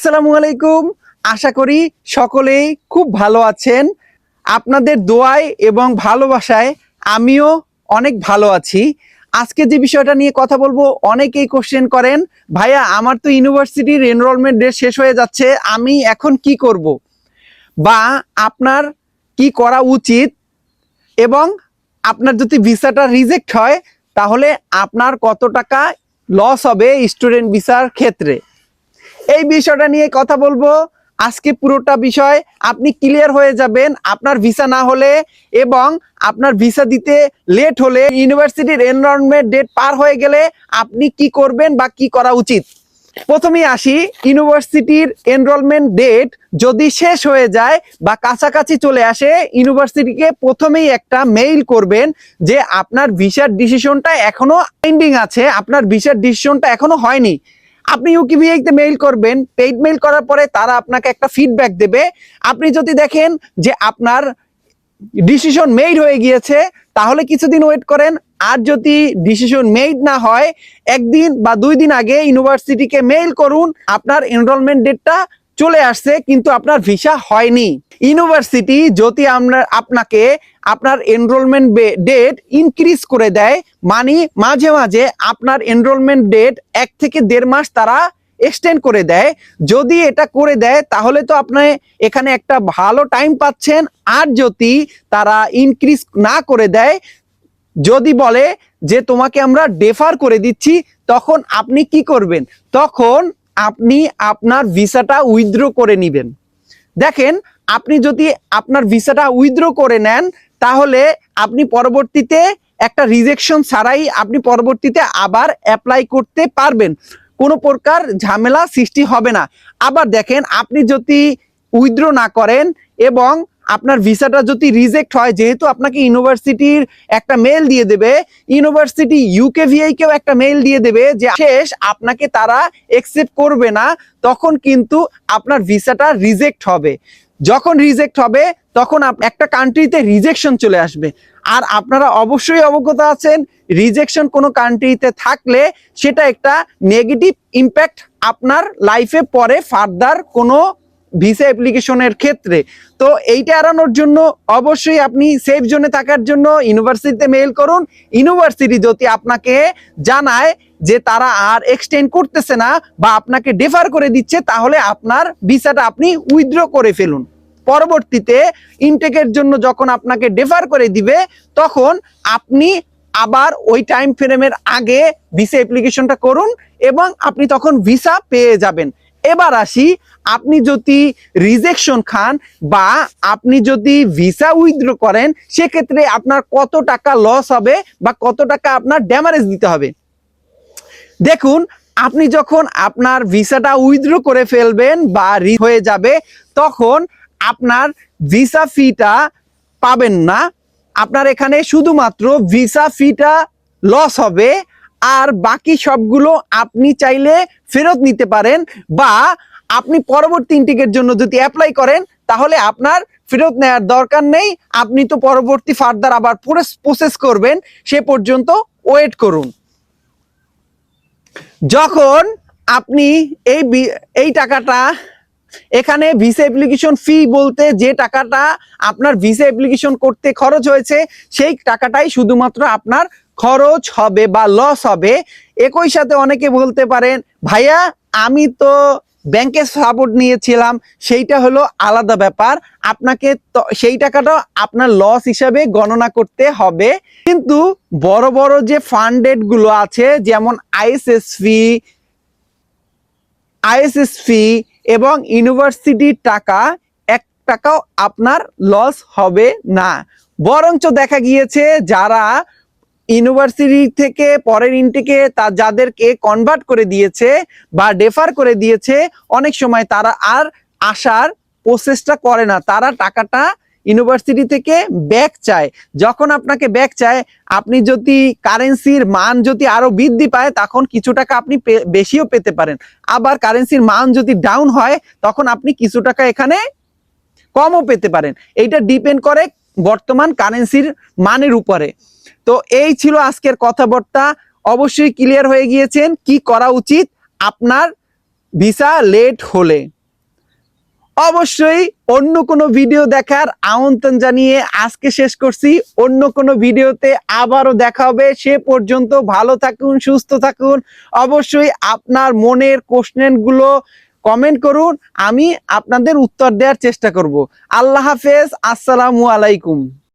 আসসালামু আলাইকুম। আশা করি সকলেই খুব ভালো আছেন। আপনাদের দোয়ায় এবং ভালোবাসায় আমিও অনেক ভালো আছি। আজকে যে বিষয়টা নিয়ে কথা বলব, অনেকেই কোশ্চেন করেন, ভাইয়া, আমার তো ইউনিভার্সিটির এনরোলমেন্ট ডেট শেষ হয়ে যাচ্ছে, আমি এখন কি করব? বা, আপনার কি করা উচিত? এবং, আপনার যদি ভিসাটা রিজেক্ট হয়, তাহলে আপনার কত টাকা লস হবে স্টুডেন্ট ভিসার ক্ষেত্রে? এই বিষয়টা নিয়ে কথা বলব। আজকে পুরোটা বিষয়, আপনি ক্লিয়ার হয়ে যাবেন আপনার ভিসা না হলে এবং আপনার ভিসা দিতে লেট হলে ইউনিভার্সিটির এনরোলমেন্ট ডেট পার হয়ে গেলে আপনি কি করবেন বা কি করা উচিত? প্রথমেই আসি, ইউনিভার্সিটির এনরোলমেন্ট ডেট যদি শেষ হয়ে যায় বা কাছাকাছি চলে আসে, ইউনিভার্সিটিকে প্রথমেই একটা মেইল করবেন যে আপনার ভিসার ডিসিশনটা এখনও পেন্ডিং আছে, আপনার ভিসার ডিসিশনটা এখনও হয়নি। আপনি ইউকিভিআইতে মেইল করবেন? পেইড মেইল করার পরে তারা আপনাকে একটা ফিডব্যাক দেবে। আপনি যদি দেখেন যে আপনার ডিসিশন মেড হয়ে গিয়েছে, তাহলে কিছুদিন ওয়েট করেন। আর যদি ডিসিশন মেড না হয়, একদিন বা দুই দিন আগে ইউনিভার্সিটিকে মেইল করুন। আপনার এনরোলমেন্ট ডেটটা চলে আসছে, কিন্তু আপনার ভিসা হয়নি। ইউনিভার্সিটি যদি আমরা, আপনাকে আপনার এনরোলমেন্ট ডেট ইনক্রিজ করে দেয়। মানে মাঝে মাঝে আপনার এনরোলমেন্ট ডেট এক থেকে দেড় মাস তারা এক্সটেন্ড করে দেয়। যদি এটা করে দেয়, তাহলে তো আপনি এখানে একটা ভালো টাইম পাচ্ছেন। আর যদি তারা ইনক্রিজ না করে দেয়, যদি বলে যে তোমাকে আমরা ডেফার করে দিচ্ছি, তখন আপনি কি করবেন? তখন আপনি আপনার ভিসাটা উইথড্র করে নেবেন। দেখেন, আপনি যদি আপনার ভিসাটা উইথড্র করে নেন তাহলে আপনি পরবর্তীতে একটা রিজেকশন ছাড়াই আপনি পরবর্তীতে আবার অ্যাপ্লাই করতে পারবেন। কোনো প্রকার ঝামেলা সৃষ্টি হবে না। আবার দেখেন, আপনি যদি উইথড্র না করেন এবং আপনার ভিসাটা যদি রিজেক্ট হয়, যেহেতু আপনাকে ইউনিভার্সিটির একটা মেল দিয়ে দেবে, ইউনিভার্সিটি ইউকে কেও একটা মেল দিয়ে দেবে যে, শেষ, আপনাকে তারা একসেপ্ট করবে না। তখন কিন্তু আপনার ভিসাটা রিজেক্ট হবে। যখন রিজেক্ট হবে তখন একটা কান্ট্রিতে রিজেকশন চলে আসবে। আর আপনারা অবশ্যই অবগত আছেন রিজেকশন কোনো কান্ট্রিতে থাকলে সেটা একটা নেগেটিভ ইম্প্যাক্ট আপনার লাইফে পরে ফার্দার কোনো ভিসা অ্যাপ্লিকেশনের ক্ষেত্রে। তো এইটা এড়ানোর জন্য অবশ্যই আপনি সেফ জোনে থাকার জন্য ইউনিভার্সিটিতে মেইল করুন। ইউনিভার্সিটি যদি আপনাকে জানায় যে তারা আর এক্সটেন্ড করতেছে না বা আপনাকে ডেফার করে দিচ্ছে, তাহলে আপনার ভিসাটা আপনি উইথড্র করে ফেলুন। পরবর্তীতে ইনটেকের জন্য যখন আপনাকে ডেফার করে দিবে, তখন আপনি আবার ওই টাইম ফ্রেমের আগে ভিসা অ্যাপ্লিকেশনটা করুন এবং আপনি তখন ভিসা পেয়ে যাবেন। এবার আসি, আপনি যদি রিজেকশন খান বা আপনি যদি ভিসা উইথড্র করেন, সেক্ষেত্রে আপনার কত টাকা লস হবে বা কত টাকা আপনার ড্যামারেজ দিতে হবে। দেখুন, আপনি যখন আপনার ভিসাটা উইথড্র করে ফেলবেন বা হয়ে যাবে, তখন আপনার ভিসা ফিটা পাবেন না। আপনার এখানে শুধুমাত্র ভিসা ফিটা লস হবে, আর বাকি সবগুলো আপনি চাইলে ফেরত নিতে পারেন বা আপনি পরবর্তী ইন্টিকের জন্য যদি অ্যাপ্লাই করেন, তাহলে আপনার ফেরত নেওয়ার দরকার নেই। আপনি তো পরবর্তী ফার্দার আবার প্রসেস করবেন, সে পর্যন্ত ওয়েট করুন। যখন আপনি এই এই টাকাটা এখানে ভিসা অ্যাপ্লিকেশন ফি বলতে যে টাকাটা আপনার ভিসা অ্যাপ্লিকেশন করতে খরচ হয়েছে, সেই টাকাটাই শুধুমাত্র আপনার খরচ হবে বা লস হবে। একই সাথে অনেকে বলতে পারেন, ভাইয়া, আমি তো ব্যাংকের সাপোর্ট নিয়েছিলাম, সেইটা হলো আলাদা ব্যাপার। আপনাকে সেই টাকাটা আপনার লস হিসাবে গণনা করতে হবে। কিন্তু বড় বড় যে ফান্ডেডগুলো আছে, যেমন আইএসএস ফি আইএসএস ফি এবং ইউনিভার্সিটির টাকা, এক টাকাও আপনার লস হবে না। বরঞ্চ দেখা গিয়েছে যারা ইউনিভার্সিটি থেকে পরের ইনটেকে তা যাদেরকে কনভার্ট করে দিয়েছে বা ডেফার করে দিয়েছে, অনেক সময় তারা আর আসার প্রসেসটা করে না। তারা টাকাটা ইউনিভার্সিটি থেকে ব্যাক চায়। যখন আপনাকে ব্যাক চায়, আপনি যদি কারেন্সির মান যদি আরও বৃদ্ধি পায়, তখন কিছু টাকা আপনি বেশিও পেতে পারেন। আবার কারেন্সির মান যদি ডাউন হয়, তখন আপনি কিছু টাকা এখানে কমও পেতে পারেন। এইটা ডিপেন্ড করে বর্তমান কারেন্সির মানের উপরে। তো এই ছিল আজকের কথাবার্তা। অবশ্যই ক্লিয়ার হয়ে গিয়েছেন কি করা উচিত আপনার ভিসা লেট হলে। অবশ্যই অন্য কোনো ভিডিও দেখার আমন্ত্রণ জানিয়ে আজকে শেষ করছি। অন্য কোনো ভিডিওতে আবারও দেখা হবে। সে পর্যন্ত ভালো থাকুন, সুস্থ থাকুন। অবশ্যই আপনার মনের কোশ্চেনগুলো কমেন্ট করুন। আমি আপনাদের উত্তর দেওয়ার চেষ্টা করব। আল্লাহ হাফেজ। আসসালামু আলাইকুম।